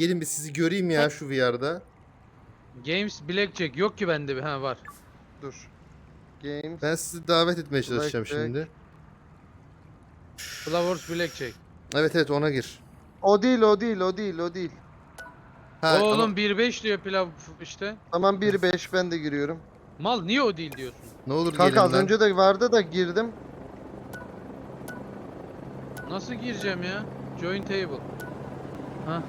Gelin bir sizi göreyim ya şu VR'da. Games Blackjack yok ki bende bir. Ha var. Dur. Games. Ben sizi davet etmeye çalışacağım Blackjack. şimdi. Flowers Blackjack. Evet evet ona gir. O değil o değil o değil o değil. Ha, ama- Oğlum 1.5 diyor pilav işte. Tamam 1-5 ben de giriyorum. Mal niye o değil diyorsun? ne olur Kanka gelin az lan. önce de vardı da girdim. Nasıl gireceğim ya? Join table. Ha.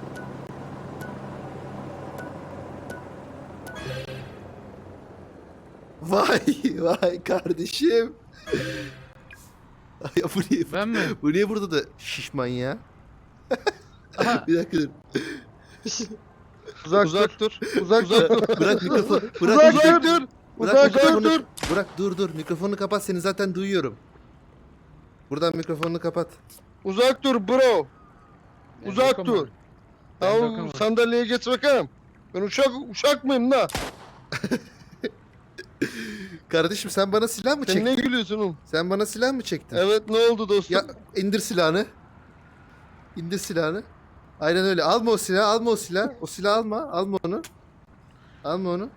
Vay vay kardeşim. ya bu niye, Ben mi? bu niye burada da şişman ya? Aha. Bir dakika dur. Uzak, Uzak dur. Uzak dur. Bırak mikrofonu. Bırak Uzak mikrofonu. dur. Bırak Uzak mikrofonu. dur. Bırak dur dur. Mikrofonu kapat seni zaten duyuyorum. Buradan mikrofonunu kapat. Uzak dur bro. Uzak dur. Ben Ya sandalyeye geç bakalım. Ben uçak uçak mıyım da? Kardeşim sen bana silah mı Sen çektin? ne gülüyorsun oğlum? Sen bana silah mı çektin? Evet ne oldu dostum? Ya indir silahını. İndir silahını. Aynen öyle. Alma o silahı, alma o silahı. O silahı alma, alma onu. Alma onu.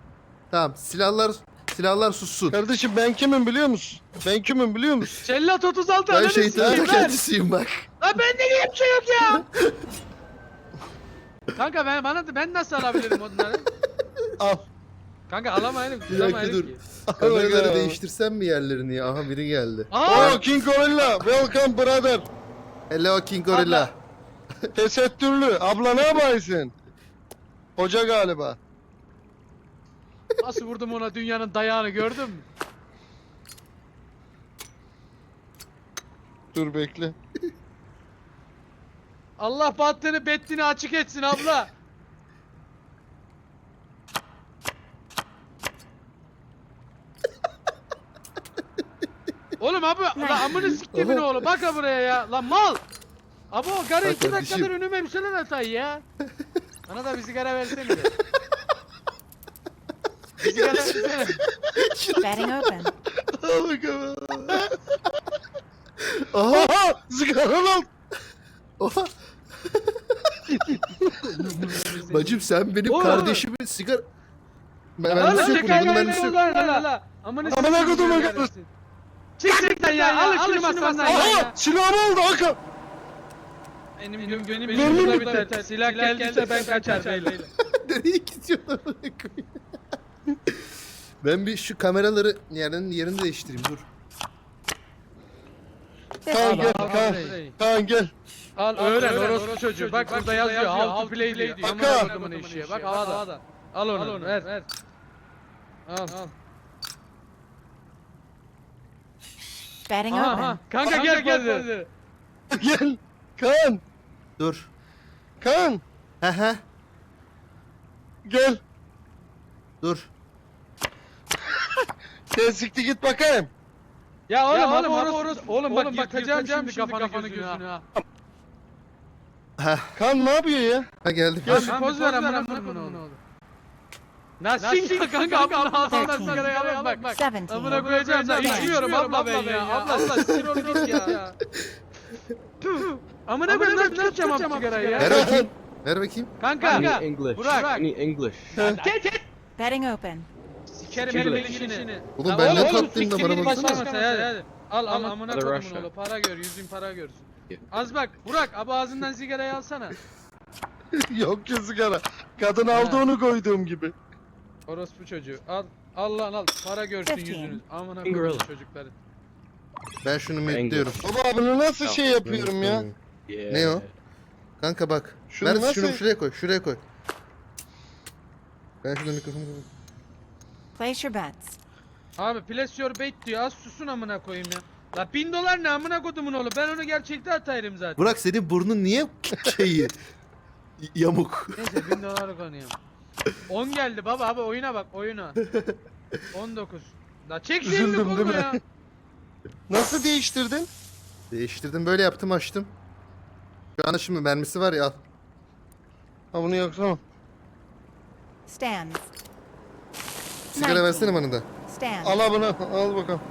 Tamam, silahlar silahlar sussun. Kardeşim ben kimim biliyor musun? Ben kimim biliyor musun? Cellat 36 Ben ananı şeytanın sikeyim ver. kendisiyim bak. Lan bende niye bir şey yok ya? Kanka ben bana ben nasıl alabilirim onları? Al. Kanka alamayalım. Bir dakika dur. ki. Kameraları bakalım. değiştirsem mi yerlerini ya? Aha biri geldi. Aa! Oh King Gorilla. Welcome brother. Hello King Gorilla. Tesettürlü. Abla ne yaparsın? Hoca galiba. Nasıl vurdum ona dünyanın dayağını gördün mü? Dur bekle. Allah battını bettini açık etsin abla. Oğlum abi lan amını siktimin oğlu bak ha buraya ya lan mal. Abi o Bak iki kardeşim. dakikadır önüme bir şeyler atay ya. Bana da bir sigara versene. Bir sigara versene. Batting open. Al bakalım. Aha! Aha! Sigara al. Oha! Bacım sen benim Oğlum. kardeşimi sigara... Ben, Lan mermisi yok çek bunun, bunun ayağını mermisi yok. lan lan lan. Amına Amına sikeyim koduma ya götür. kahretsin. Çık lan ya. Al şunu masandan ya. Aha! Silahımı aldı Hakan. Benim benim benim Mermi benim mi? biter. Silah geldiyse ben kaçar beyler. Nereye gidiyorsun amına koyayım? Ben bir şu kameraları yerinin yerini değiştireyim dur. Kaan gel. Kaan. Kaan gel. Al öğren orospu çocuğu. Bak burada yazıyor how to play diyor. Bak Amına ha. kodumun işi. Bak havada. Al onu ver. ver. Al. al. Batting Aha, open. aha. Kanka gel gel. Gel. Kaan. Dur. Kaan. He he. Gel. Dur. Sen siktir git bakayım. Ya oğlum oğlum orospu. Oğlum bak yıkacağım şimdi kafanı gözünü ha. Ha, Kaan ne yapıyor ya? ha geldim. Ya poz ver amına kodumun oğlu. Nasıl kanka amına ağzından sigarayı alalım bak bak. Amına koyacağım da içmiyorum abla ben ya. Abla siktir ol git ya. Amına koyayım nasıl tutacağım abi sigarayı ya. Ver bakayım. Ver bakayım. Kanka. Any English? Burak. Any English? Batting open. Sikerim elinin işini. Oğlum ben ne oğlum, tatlıyım da bana baksana. Al al amına Hadi kodumun Russia. oğlu para gör yüzün para görsün. Az bak Burak abi ağzından sigarayı alsana. Yok ki sigara. Kadın aldı onu koyduğum gibi. Orospu çocuğu al. al lan al para görsün yüzünüz. Amına koyayım çocukları. Ben şunu mutluyorum. Baba bunu nasıl şey yapıyorum ya? Yeah. Ne o? Kanka bak. Şunu Ver nasıl- şunu şuraya koy. Şuraya koy. Ben şurada mikrofonu Place your bets. Abi place your bet diyor az susun amına koyayım ya. La bin dolar ne amına kodumun oğlu ben onu gerçekte atayım zaten. Burak senin burnun niye şeyi yamuk? Neyse bin dolar konuyorum. 10 geldi baba abi oyuna bak oyuna. 19. La çek şimdi Üzüldüm, değil kolunu mi? ya. Nasıl değiştirdin? Değiştirdim böyle yaptım açtım. Şu anda şimdi mermisi var ya al. Ha bunu yaksana. Stands. Sigara Nineteen. versene bana da. Stand. Al ha bunu. Al bakalım.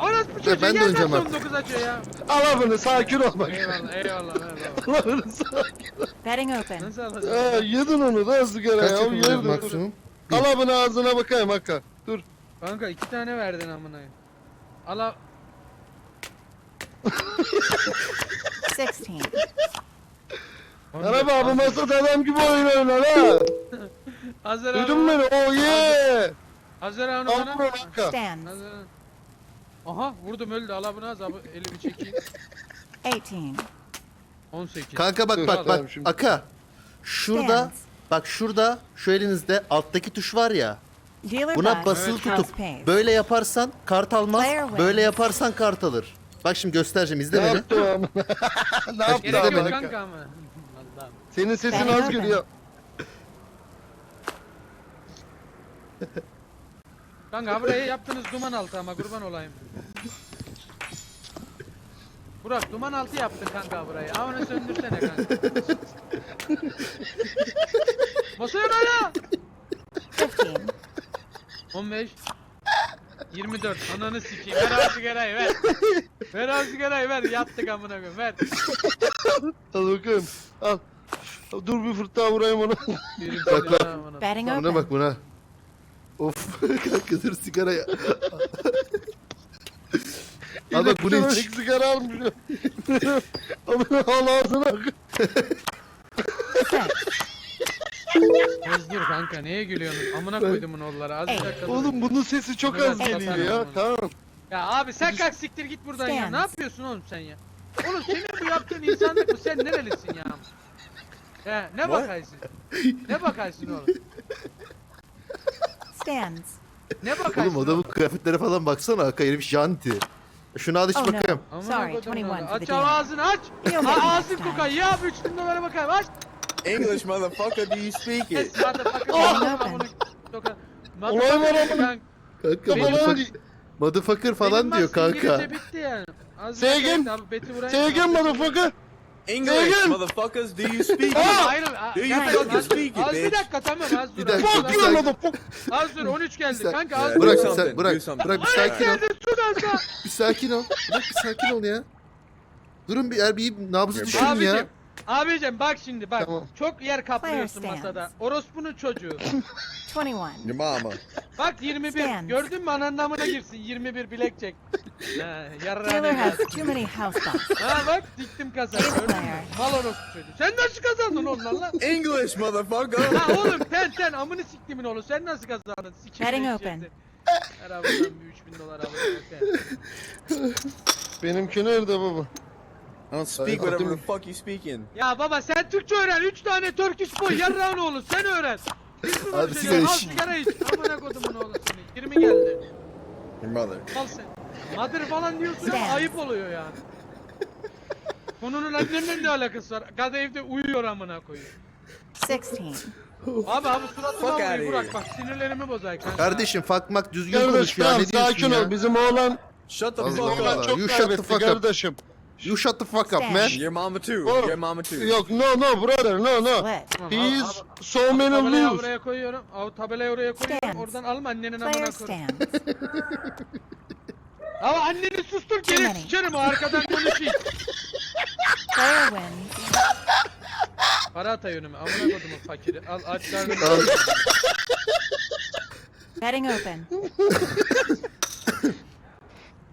Orospu Bekle ben de Gel öneceğim lan artık. son 9 açıyor ya. Al bunu sakin ol bak. Eyvallah eyvallah eyvallah. Al bunu sakin ol. Betting open. Nasıl alacağım? yedin onu da sigara Kaç ya. yapabiliyoruz Yedin. maksimum? Al bunu ağzına bakayım Hakan. Dur. Kanka iki tane verdin amına. Ala 16. Araba bu masada adam gibi oyun oynar ha. Hazır Duydun mu beni? Oh yeah. Hazır onu Al bana. bunu Hakan. Stands. Hazır. Aha vurdum öldü ala bunu az abi elimi çekeyim. 18. 18. Kanka bak Dur, bak tamam, bak. şimdi. Aka. Şurada bak şurada şu elinizde alttaki tuş var ya. Dealer Buna buys. basılı House tutup pays. böyle yaparsan kart almaz. Player wins. Böyle yaparsan kart alır. Bak şimdi göstereceğim izle Ne beni. yaptı o amına? ne yaptı Gerek yok amına? kanka ama. Allah'ım. Senin sesin Ben az open. geliyor. Kanka burayı yaptınız duman altı ama kurban olayım. Burak duman altı yaptın kanka burayı. Onu söndürsene kanka. Masaya hala. 15. 15 24 ananı sikeyim ver abi sigarayı ver ver abi sigarayı ver yattık amına koyayım ver Al bakayım. Al. Dur bir fırt daha vurayım ona. Bak, lan. Betting Buna open. bak buna. Of kanka dur sigara ya. Bak bunu Sana iç. sigara almış. Amına al ağzına. Dur kanka neye gülüyorsun amına koydum bunu onlara az bir dakika dur. Oğlum bunun sesi çok Biraz az geliyor ya. Tamam. Ya abi sen kalk siktir git buradan ya Stands. ne yapıyorsun oğlum sen ya Oğlum senin bu yaptığın insanlık mı sen nerelisin ya He ne bakaysın ne bakaysın oğlum Stands. ne bakaysın Oğlum adamın kıyafetlere falan baksana Aka herif janti. Şunu al iç Oh no. bakayım. Amına Sorry, koydum 21 onu. for the Aç deal. ağzını aç. You'll Ha, get ağzın kokay ya 3000 dolara bakayım aç. English, motherfucker, do you speak Kes it? motherfucker. Oh! Amına koyayım. Olay var Motherfucker kanka. Benim- motherfucker, motherfucker falan Benim diyor bak kanka. İngilizce bitti yani. Az. Say again motherfucker. English, motherfuckers, do you speak it? Hayır. Do you kanka, fucking az- speak it, Az bir bitch? dakika tamam az dur. Bir dakika, az dur, Fuck you motherfucker. Az dur 13 geldi Bir kanka az dur. Bırak do sen something, bırak do something. bırak bir sakin ol. geldi sus az Bir sakin ol. Bırak bir sakin ol ya. Durun bir yer bir nabzı düşürün ya. Abicim. Abicim bak şimdi bak. Tamam. Çok yer kaplıyorsun Player masada. Orospunun çocuğu. 21. Your mama. Bak 21. Stand. Gördün mü ananın amına girsin. 21 bilek çek. Ha, yarrağına Dealer has gelsin. too many house bucks. Ha bak diktim Gördün mü? player. Mal orospu çocuğu. Sen nasıl kazandın onlarla? English, motherfucker. Ha oğlum sen sen amını siktimin oğlu. Sen nasıl kazandın? Sikim eşeği open. seni. Her haftadan bir 3000 dolar alıyor. Benimki nerede baba? I don't speak whatever the fuck you speaking. Ya baba sen Türkçe öğren. 3 tane Turkish boy yarrağın oğlu. Sen öğren. Biz mi Abi sigara Al iç. sigara iç. Amına kodumun oğlu seni. 20 geldi. Your mother. Al sen. Mother falan diyorsun ama ayıp oluyor yani. Konunun annemle ne alakası var? Kadayıf'ta uyuyor amına koyuyor. 16. Abi abi suratıma Fuck vuruyor Burak bak sinirlerimi bozay kanka. Kardeşim fakmak düzgün konuş Kardeş ya tamam ne diyorsun sakin ya? ol. Bizim oğlan, Shut the Allah bizim fuck oğlan up. You shut the kaybetti fuck up. kardeşim. You shut the fuck up man. Your mama too. Oh. Your mama too. Yok no no brother no no. Split. He is so many Tabelayı oraya koyuyorum. Al tabelayı oraya koyuyorum. Oradan alma annenin amına Player koy. stands. Ama anneni sustur geri sikerim arkadan konuşayım. Para atay önüme amına kodumun fakiri. Al aç karnını. Al. Betting open.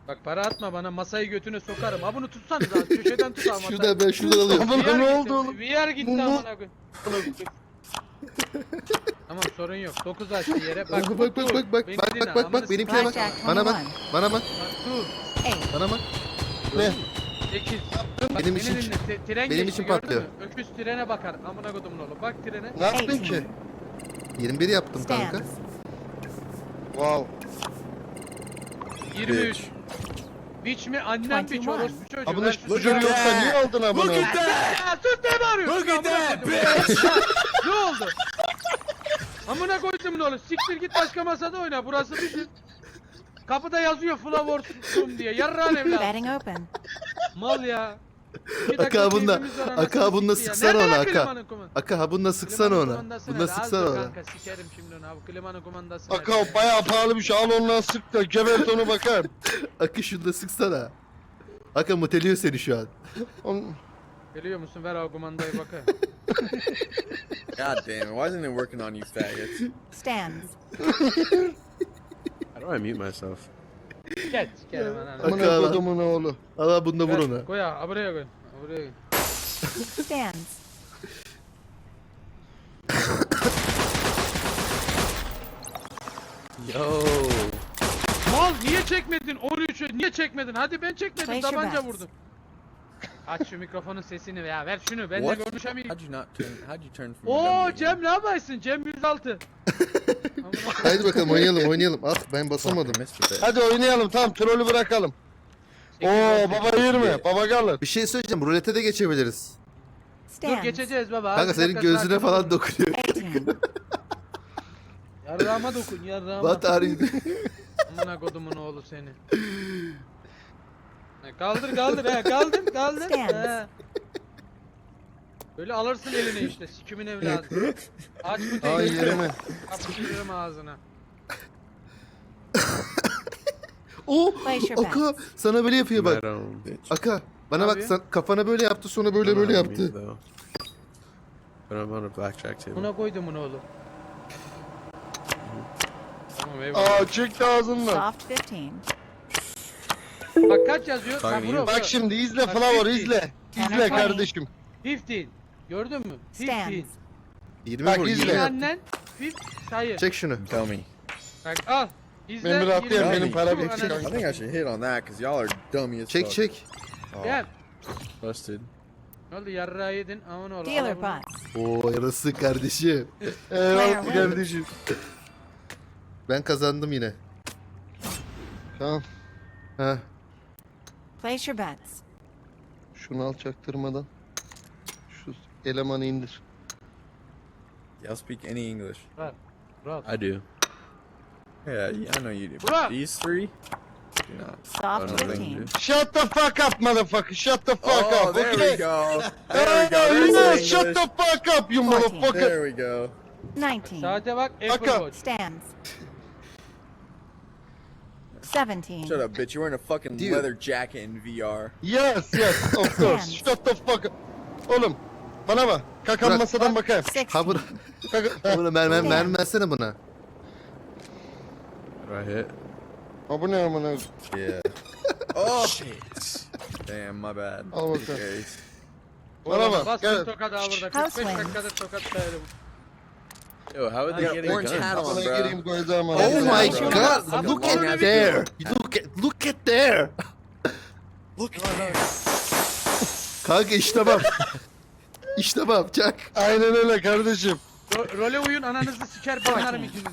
Bak para atma bana masayı götüne sokarım. Ha bunu tutsanız az köşeden tut ama. Şurada ben şuradan alıyorum. Amına ne oldu oğlum? Bir yer gitti Bu- amına koy. Tamam sorun yok. 9 açtı yere. Bak Bak bak bak bak bak bak bak bak benimkine bak. Bana bak. 21. Bana bak. Bak dur. 8. Bana bak. Ne? 8. Bak Benim beni için- dinle. Te- tren benim geçti, için gördün patlıyor. mü? Öküz trene bakar. Amına kodumun oğlu. Bak trene. Ne yaptın ki? 21 yaptım kanka. Stands. Wow. 23. Biç mi? Annem biç 21. orospu çocuğu. Abone Ver şu şu çocuğu silahı. yoksa niye aldın abone? that! Ya sus ne bağırıyorsun? Look at that, bitch! ne oldu? Amına koydum ne olur. Siktir git başka masada oyna. Burası bizim. Kapıda yazıyor Room diye. Yarrağın evladı. Betting open. Mal ya. Dakika Aka bununla, keyfimiz var, anasını Aka bununla sikti ya. sıksana Nerede ona lan Aka. klimanın kumandı? Aka ha bununla sıksana Klimanın ona. kumandası Bununla sıksana dur ona. Kanka sikerim şimdi onu. Abi klimanın kumandası Aka o bayağı pahalı bir şey. Al ondan sık da gebert onu bakar. Aka şunu da sıksana. Aka muteliyor seni şu an. On... Geliyor musun? Ver o kumandayı bakayım. God damn it. Why isn't it working on you faggots? Stands. How do I mute myself? Geç ananı. Aka Amına lan. kodumun oğlu. Allah bunu da vur ona. Koy ha, buraya koy. Buraya koy. Stands. Yo. Mal niye çekmedin? 13'ü niye çekmedin? Hadi ben çekmedim. Tabanca vurdum. Aç şu mikrofonun sesini ya. Ver şunu. Ben What? de konuşamayayım. How'd you not turn? How'd you turn from? Oo Cem ne yapıyorsun? Cem 106. Amına Haydi bakalım oynayalım oynayalım. Ah ben basamadım. Hadi oynayalım tamam trolü bırakalım. Oo baba yirmi. Baba kalır. Bir şey söyleyeceğim. Rulete de geçebiliriz. Dur Stands. geçeceğiz baba. Kanka senin gözüne falan dokunuyor. 18. Yarrağıma dokun yarrağıma. Bat ağrıyor. Amına kodumun oğlu seni. Ha, Kaldır kaldır he kaldır kaldır. He. Böyle alırsın eline işte sikimin evladı. Aç bu Ay tekniği. yerime. Kapıştırırım ağzına. Oo, Place your Aka sana böyle yapıyor bak. Aka bana bak Abi. sen kafana böyle yaptı sonra böyle böyle yaptı. But I'm on a blackjack table. Buna koydum bunu oğlum. Tamam eyvallah. Aa çekti ağzından. Soft 15. Bak kaç yazıyor? Bak bro, Bak şimdi izle Bak, Flavor fifty. izle. İzle kardeşim. 15. Gördün mü? 15. Stands. 20 Bak, vur. izle. 20 Senin yap. annen 50 sayı. Çek şunu. Tell me. Bak al. İzle. Ben bir atlayayım, benim para bitti. ananı I think I should hit on that because y'all are dummy as Çek fuck. çek. Oh. Gel. Busted. Ne oldu yarrağı yedin aman oğlum. Dealer al bunu. Oo yarası kardeşim. Eyvallah kardeşim. Ben kazandım yine. Tamam. Ha. Place your bets. Şunu al çaktırmadan. Şu elemanı indir. Y'all speak any English? Rahat. I do. Yeah, yeah, I know you do. Bro. These three? Do not. Soft I don't think 15. you do. Shut the fuck up motherfucker. Shut the fuck Oh, up. there okay? we go. There we go. Hey, There's the shut the fuck up you motherfucker. There we go. 19. Saate bak Apple. Watch. Stands. 17. Shut up, bitch. You're wearing a fucking Dude. leather jacket in VR. Yes yes of course. Shut the fuck up. Oğlum bana bak. Kakan Bırak. masadan bakayım. 16. Ha buna, Kaka... buna mermer mermi versene buna. I hit? Ha bu ne amına? Yeah. oh shit. Damn, my bad. Al bakalım. Okay. Bana bak. Bastın Gel. tokat burada. House 45 win. dakikadır tokat sayarım. Yo, how are they getting orange hat guns? on, Bana bro. Oh my god. Look at there. Look at, look at there. Look at that. Kanka iş tamam. İş tamam çak. Aynen öyle kardeşim. Ro- role uyun ananızı siker banlarım fucking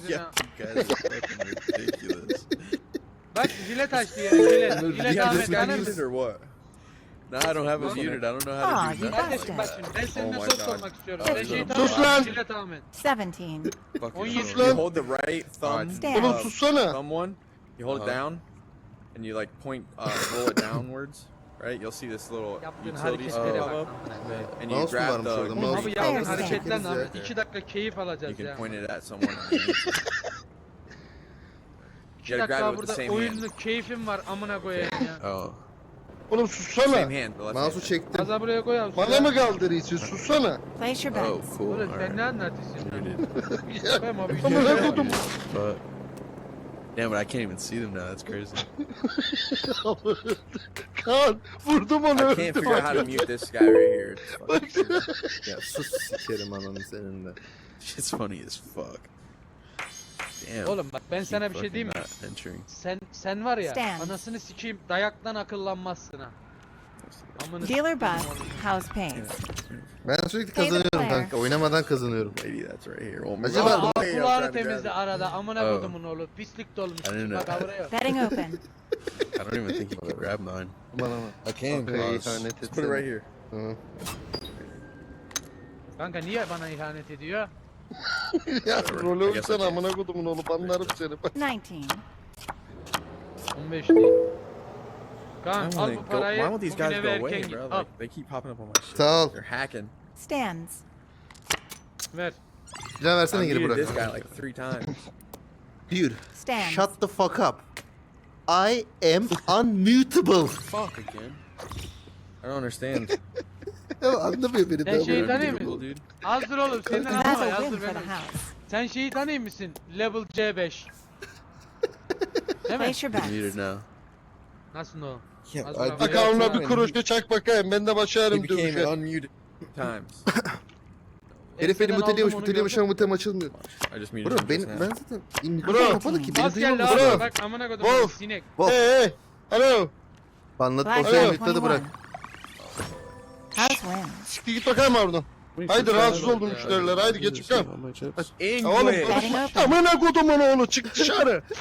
ridiculous. Bak jilet açtı yere jilet. Jilet Ahmet this No, I don't have it muted. I don't know how Aw, to do that. Kardeşim bak şimdi ben seninle Oh my dost God. olmak istiyorum. Oh, Sen şeyi sus lan. Jilet Ahmet. 17. Fuck On yourself. you- You hold the right thumb, Stand. Oğlum uh, sussana. thumb one. You hold it Uh-huh. down, and you like point, uh, roll it downwards. Right? You'll see this little Yaptığın utility hareketlere pop bak. up, and you Mouse mu grab varmış the. orada? Oğlum Mouse abi yaptığın sen. hareketlerle Çekeriz ya. Ahmet 2 dakika keyif You alacağız can ya. point it at someone. underneath. 2 You gotta grab dakika it with the burada same hand. oyunlu keyfim var amına koyayım ya. Oh. Oğlum sussana. Same hand. The left Mouse'u hand. çektim. Kaza buraya koy abi. Bana mı kaldırıyorsun? Sussana. Place your Oh, bets. cool. Oğlum sen Alright. ne anlatıyorsun lan? Muted. Yapayım abi. Amına kodum. But. Damn, but I can't even see them now. That's crazy. Kaan vurdum onu I can't öldüm. figure out how to mute this guy right here. It's fucking- Ya sus sikerim ananı senin de. Shit's funny as fuck. Damn. Oğlum bak ben keep sana bir şey diyeyim mi? Sen sen var ya Stand. anasını sikeyim dayaktan akıllanmazsın ha. Amına Dealer oğlum. House pays. Ben sürekli the kazanıyorum player. kanka. Oynamadan kazanıyorum. Lady, that's right here. Oh Acaba-. Aa, Hey, I'm kulağını temizle arada amına Oh. kodumun oğlu pislik dolmuş. I didn't Bak know. Betting open. I don't even think you can grab mine. Bana bak. I can. Ey, cause- ihanet put it etsene. right here. Tamam. Kanka niye bana ihanet ediyor? Ya rolü I guess I ölsen can. amına kodumun oğlu banlarım seni. Bak. 19. 15 değil. Kaan Why al won't, bu parayı why won't these bugün guys eve go away, erken git. bro? Al Like, they keep popping up on my shit. Sağ ol. They're hacking. Stands. ver. Silah I versene geri muted bırak. this guy like three times. Dude. Stands. Shut the fuck up. I am unmutable. Fuck again. I don't understand. Ya Anlamıyor beni Sen şeyi böyle. tanıyor musun? Hazır oğlum senden That's anlama a win hazır for the ben. house. Sen şeyi tanıyor musun? Level C5. Değil mi? Place your Muted bets. now. Nasıl o? Yeah, I did time bir and kuruşu çak bakayım. Ben de He başarım became dövüşe. unmuted times. Herif beni Eskiden muteliyormuş, aldım onu muteliyormuş ama mutem açılmıyor. I just muted Bro him just benim, now. ben zaten mikrofon Bro. kapalı ki beni Az geldi duyuyor abi musun? bak amına kodum Wolf. sinek. Hey hey. Alo. Banlat Black mutladı bırak. Siktir git bakayım oradan. Haydi rahatsız oldum müşteriler. Haydi geç çıkalım. On my chips. Ya Oğlum konuşma. Amına kodumun oğlu çık dışarı.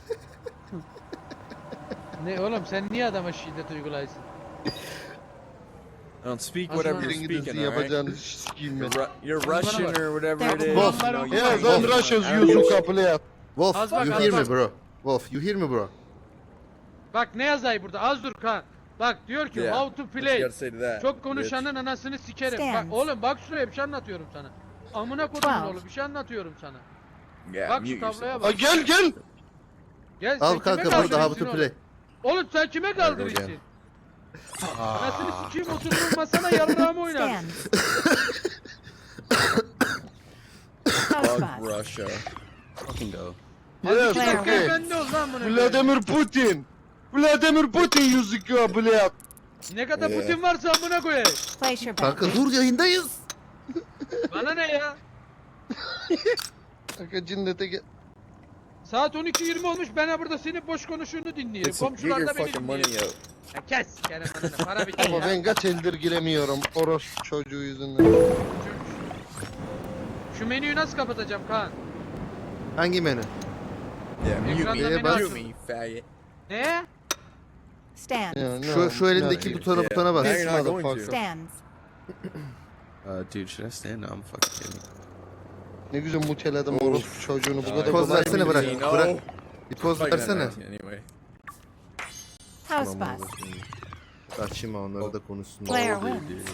Ne oğlum sen niye adama şiddet uygulaysın? I don't speak whatever you're speaking, alright? yapacağınız iş sikiyim ben. You're, Ru- you're Russian or whatever it is. Wolf. you know, you Ya can't ben use it. Russia's I don't give a yüzü shit. kapılı yat. Wolf, Az bak, you az hear me bak. bro? Wolf, you hear me bro? Bak ne yazay burada az dur Kaan. Bak diyor ki Yeah. how to play. Çok konuşanın anasını sikerim. Bak Stands. oğlum bak şuraya bir şey anlatıyorum sana. Amına kodumun Twelve. oğlu bir şey anlatıyorum sana. Bak şu tabloya bak. gel gel. Gel Al sen kime kanka burada how to oğlum? play. Oğlum sen kime kaldırırsın? again. Anasını sikeyim oturduğun masana yarrağımı oynar. Stands. House. Russia. Fucking go. Yes okay. ol lan bunu. Vladimir Putin. Vladimir Putin yüzü kapılı yat. Ne kadar Yeah. Putin varsa amına koyayım. Place your bets. Kanka dur yayındayız. Bana ne ya? Kanka cinnete gel. Saat 12.20 olmuş ben burada senin boş konuştuğunu dinliyorum. Komşular da beni dinliyor. Ya kes gene bana ne para bitti Ama ya. ben kaç eldir giremiyorum orospu çocuğu yüzünden. Şu- menüyü nasıl kapatacağım Kaan? Hangi menü? Yeah, mute Ekranda me. beni Mute açın. me, you faggot. Ne? Stands. Şu şu elindeki butona butona bas. Going Motherfucker. to. Stands. Uh, dude, should I stand? No, I'm fucking kidding. Ne güzel muteledim orospu çocuğunu bu kadar Poz kolay versene bırak. No. Bırak. Bir poz versene. nasty Anyway. House Tamam, spots. Kaçayım onları da konuşsun. Player Dude, wins.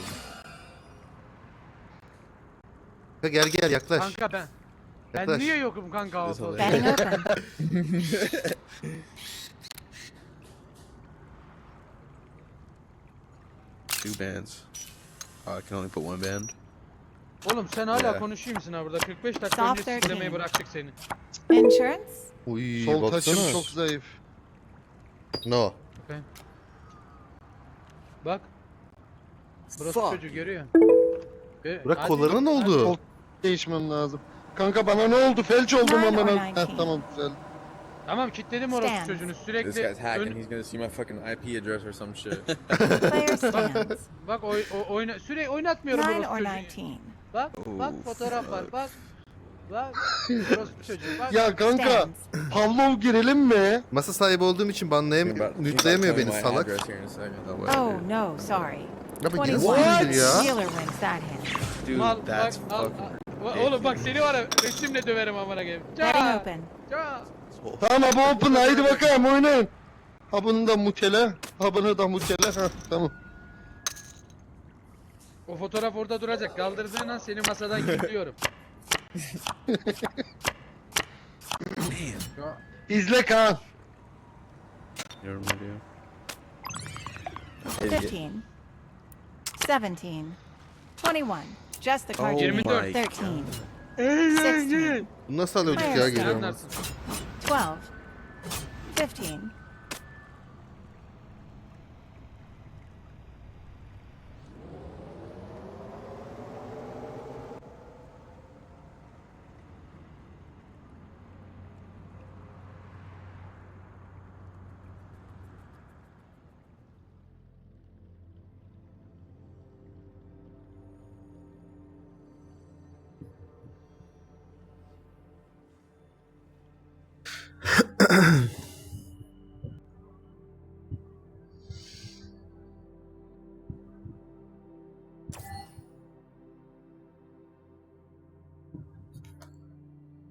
gel gel yaklaş. Kanka ben. Ben Yaklaş. niye yokum kanka This? Betting open. Two bands. Oh, I can only put one band. Oğlum sen hala Yeah. konuşuyor musun ha burada? 45 dakika Soft önce 13. siklemeyi bıraktık seni. Insurance. Uy Sol taşım çok zayıf. No. Bak. Burası Fuck. çocuğu görüyor. Gö- Bırak Hadi. kollarına ne oldu? Sol değişmem lazım. Kanka bana ne oldu? Felç oldum Nine ama. or Heh, nineteen. tamam güzel. Tamam kilitledim orası Stand. çocuğunu This sürekli. guy's hacking. ön- He's gonna see my fucking IP address or some shit. Player stands. Bak oy, o, oyna sürekli oynatmıyorum Nine orası or çocuğu. nineteen. Bak bak Oh, fotoğraf var bak. Bak orospu çocuğu bak. Ya kanka Stands. Pavlov girelim mi? Masa sahibi olduğum için banlayamıyor, about- think about mütlayamıyor telling beni my salak. address here in a second. Way. Oh dude. no, sorry. Ya bu 21. nasıl değildir ya? Dealer wins that hand. Dude, that's bak al, fucking al. Oğlum bak seni var ya resimle döverim amına koyayım. Betting Ça, open. ça. Tamam bu open haydi bakalım oynayın. Ha bunu da mutele. Ha bunu da mutele. Ha tamam. O fotoğraf orada duracak. Kaldırdığın an seni masadan kilitliyorum. İzle Kaan. Yeah. Fifteen. Seventeen. Twenty-one. Just the Oh my Thirteen. god. Sixteen. Bunu nasıl alıyorduk Hayır, ya sen anlarsın. 12, 15,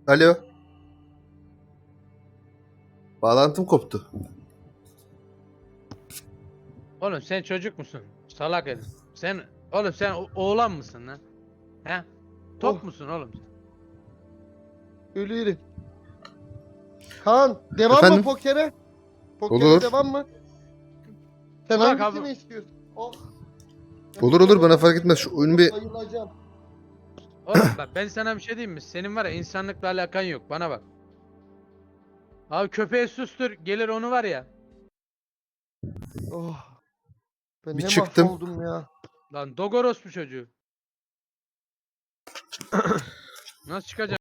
Alo. Bağlantım koptu. Oğlum sen çocuk musun? Salak herif. Sen oğlum sen o- oğlan mısın lan? He? Top Oh. musun oğlum? Ölüyorum. Kaan devam Efendim? mı pokere? Pokere Olur. devam mı? Sen Bırak hangisini abi. istiyorsun? Oh. Olur olur bana fark etmez. Şu oyunu bir Bayılacağım. Oğlum bak ben sana bir şey diyeyim mi? Senin var ya insanlıkla alakan yok. Bana bak. Abi köpeği sustur. Gelir onu var ya. Oh. Ben Bir ne çıktım. mahvoldum ya. Lan Dogoros bu çocuğu. Nasıl çıkacak?